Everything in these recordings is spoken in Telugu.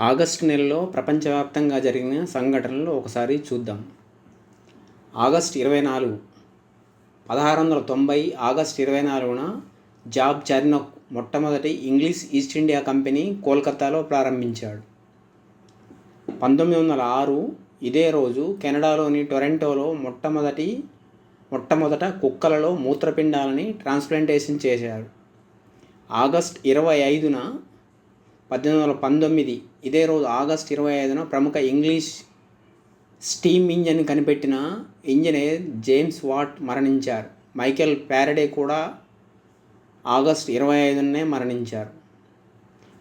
ఆగస్టు నెలలో ప్రపంచవ్యాప్తంగా జరిగిన సంఘటనలు ఒకసారి చూద్దాం. ఆగస్ట్ ఇరవై నాలుగు పదహారు వందల తొంభై ఆగస్ట్ ఇరవై నాలుగున జాబ్ చర్నక్ మొట్టమొదటి ఇంగ్లీష్ ఈస్ట్ ఇండియా కంపెనీ కోల్కతాలో ప్రారంభించాడు. పంతొమ్మిది వందల ఆరు ఇదే రోజు కెనడాలోని టొరంటోలో మొట్టమొదటి మొట్టమొదట కుక్కలలో మూత్రపిండాలని ట్రాన్స్ప్లాంటేషన్ చేశారు. ఆగస్ట్ ఇరవై ఐదున పద్దెనిమిది వందల పంతొమ్మిది. ఇదే రోజు ఆగస్ట్ ఇరవై ఐదున ప్రముఖ ఇంగ్లీష్ స్టీమ్ ఇంజన్ కనిపెట్టిన ఇంజనీర్ జేమ్స్ వాట్ మరణించారు. మైకేల్ ప్యారడే కూడా ఆగస్ట్ ఇరవై ఐదునే మరణించారు.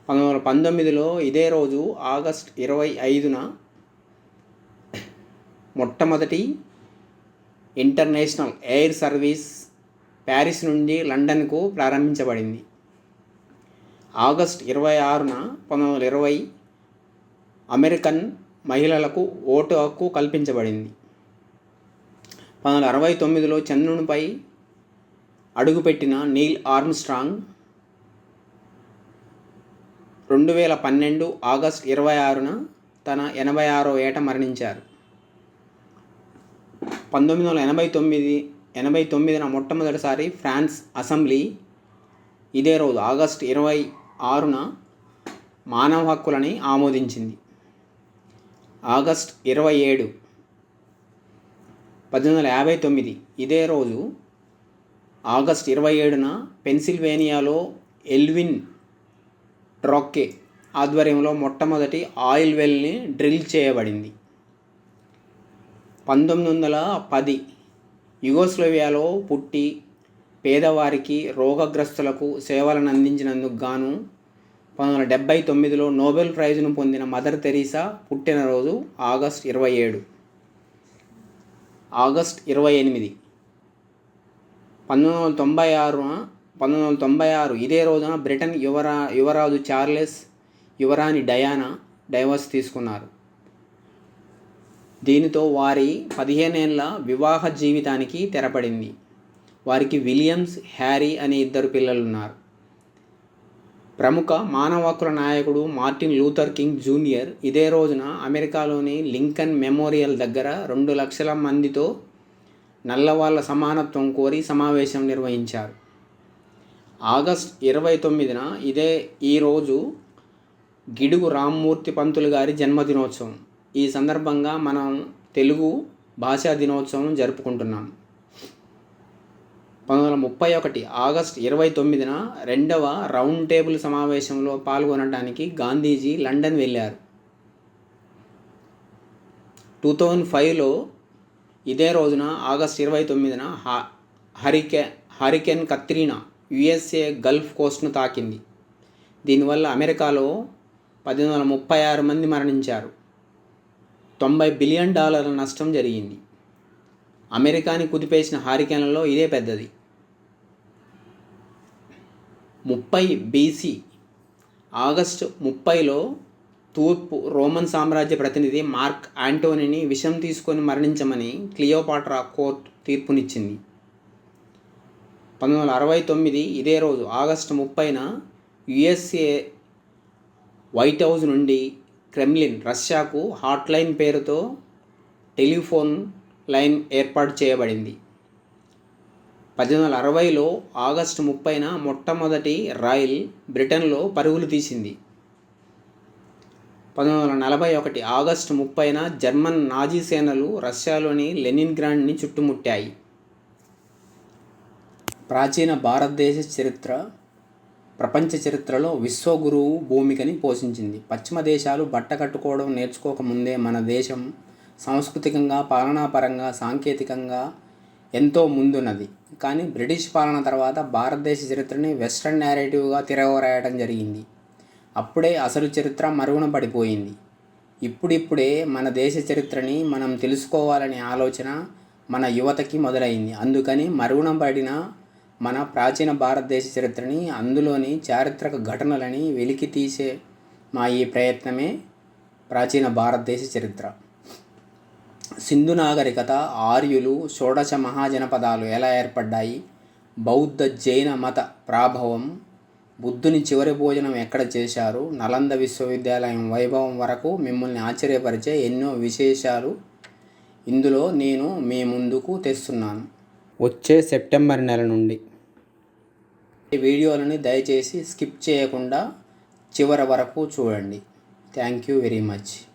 పంతొమ్మిది వందల పంతొమ్మిదిలో ఇదే రోజు ఆగస్ట్ ఇరవై ఐదున మొట్టమొదటి ఇంటర్నేషనల్ ఎయిర్ సర్వీస్ ప్యారిస్ నుండి లండన్కు ప్రారంభించబడింది. ఆగస్ట్ ఇరవై ఆరున పంతొమ్మిది వందల ఇరవై అమెరికన్ మహిళలకు ఓటు హక్కు కల్పించబడింది. పంతొమ్మిది వందల అరవై తొమ్మిదిలో చంద్రునిపై అడుగుపెట్టిన నీల్ ఆర్మ్స్ట్రాంగ్ రెండు వేల పన్నెండు ఆగస్ట్ ఇరవై ఆరున తన ఎనభై ఆరో ఏట మరణించారు. పంతొమ్మిది వందల ఎనభై తొమ్మిది ఎనభై తొమ్మిదిన మొట్టమొదటిసారి ఫ్రాన్స్ అసెంబ్లీ ఇదే రోజు ఆగస్ట్ ఇరవై ఆరున మానవ హక్కులని ఆమోదించింది. ఆగస్ట్ ఇరవై ఏడు పద్దెనిమిది వందల యాభై తొమ్మిది. ఇదే రోజు ఆగస్ట్ ఇరవై ఏడున పెన్సిల్వేనియాలో ఎల్విన్ ట్రాక్కే ఆధ్వర్యంలో మొట్టమొదటి ఆయిల్ వెల్ని డ్రిల్ చేయబడింది. పంతొమ్మిది వందల పది యుగోస్లోవియాలో పుట్టి పేదవారికి రోగగ్రస్తులకు సేవలను అందించినందుకు గాను పంతొమ్మిది వందల డెబ్బై తొమ్మిదిలో నోబెల్ ప్రైజ్ను పొందిన మదర్ తెరీసా పుట్టినరోజు ఆగస్ట్ ఇరవై ఏడు. ఆగస్ట్ ఇరవై ఎనిమిది. పంతొమ్మిది వందల తొంభై ఆరున పంతొమ్మిది వందల తొంభై ఆరు ఇదే రోజున బ్రిటన్ యువరా యువరాజు చార్లెస్ యువరాణి డయానా డైవర్స్ తీసుకున్నారు. దీనితో వారి పదిహేనేళ్ళ వివాహ జీవితానికి తెరపడింది. వారికి విలియమ్స్ హ్యారీ అనే ఇద్దరు పిల్లలున్నారు. ప్రముఖ మానవ హక్కుల నాయకుడు మార్టిన్ లూథర్ కింగ్ జూనియర్ ఇదే రోజున అమెరికాలోని లింకన్ మెమోరియల్ దగ్గర రెండు లక్షల మందితో నల్లవాళ్ళ సమానత్వం కోరి సమావేశం నిర్వహించారు. ఆగస్ట్ ఇరవై తొమ్మిదిన ఇదే ఈరోజు గిడుగు రామ్మూర్తి పంతులు గారి జన్మదినోత్సవం. ఈ సందర్భంగా మనం తెలుగు భాషా దినోత్సవం జరుపుకుంటున్నాం. పంతొమ్మిది వందల ముప్పై ఒకటి ఆగస్ట్ ఇరవై తొమ్మిదిన రెండవ రౌండ్ టేబుల్ సమావేశంలో పాల్గొనడానికి గాంధీజీ లండన్ వెళ్ళారు. టూ థౌజండ్ ఫైవ్లో ఇదే రోజున ఆగస్ట్ ఇరవై తొమ్మిదిన హరికే హరికెన్ కత్రీనా యుఎస్ఏ గల్ఫ్ కోస్ట్ను తాకింది. దీనివల్ల అమెరికాలో పద్దెనిమిది వందల ముప్పై ఆరు మంది మరణించారు. తొంభై బిలియన్ డాలర్ల నష్టం జరిగింది. అమెరికాని కుదిపేసిన హారికేన్లలో ఇదే పెద్దది. ముప్పై బీసీ ఆగస్టు ముప్పైలో తూర్పు రోమన్ సామ్రాజ్య ప్రతినిధి మార్క్ ఆంటోనీని విషం తీసుకొని మరణించమని క్లియోపాట్రా కోర్ట్ తీర్పునిచ్చింది. పంతొమ్మిది వందల అరవై తొమ్మిది ఇదే రోజు ఆగస్టు ముప్పైన యుఎస్ఏ వైట్ హౌస్ నుండి క్రెమ్లిన్ రష్యాకు హాట్లైన్ పేరుతో టెలిఫోన్ లైన్ ఏర్పాటు చేయబడింది. పద్దెనిమిది వందల అరవైలో ఆగస్టు ముప్పైన మొట్టమొదటి రాయల్ బ్రిటన్లో పరుగులు తీసింది. పంతొమ్మిది వందల నలభై ఒకటి ఆగస్టు ముప్పైన జర్మన్ నాజీ సేనలు రష్యాలోని లెనిన్ గ్రాండ్ని చుట్టుముట్టాయి. ప్రాచీన భారతదేశ చరిత్ర ప్రపంచ చరిత్రలో విశ్వగురువు భూమికని పోషించింది. పశ్చిమ దేశాలు బట్ట కట్టుకోవడం నేర్చుకోకముందే మన దేశం సాంస్కృతికంగా పాలనాపరంగా సాంకేతికంగా ఎంతో ముందున్నది. కానీ బ్రిటిష్ పాలన తర్వాత భారతదేశ చరిత్రని వెస్ట్రన్ నేరేటివ్గా తిరగరాయడం జరిగింది. అప్పుడే అసలు చరిత్ర మరుగున పడిపోయింది. ఇప్పుడిప్పుడే మన దేశ చరిత్రని మనం తెలుసుకోవాలనే ఆలోచన మన యువతకి మొదలైంది. అందుకని మరుగున పడిన మన ప్రాచీన భారతదేశ చరిత్రని అందులోని చారిత్రక ఘటనలని వెలికి తీసే మా ఈ ప్రయత్నమే ప్రాచీన భారతదేశ చరిత్ర. సింధు నాగరికత ఆర్యులు షోడశ మహాజనపదాలు ఎలా ఏర్పడ్డాయి? బౌద్ధ జైన మత ప్రాభవం బుద్ధుని చివరి భోజనం ఎక్కడ చేశారు? నలంద విశ్వవిద్యాలయం వైభవం వరకు మిమ్మల్ని ఆశ్చర్యపరిచే ఎన్నో విశేషాలు ఇందులో నేను మీ ముందుకు తెస్తున్నాను. వచ్చే సెప్టెంబర్ నెల నుండి. ఈ వీడియోలని దయచేసి స్కిప్ చేయకుండా చివరి వరకు చూడండి. Thank you very much.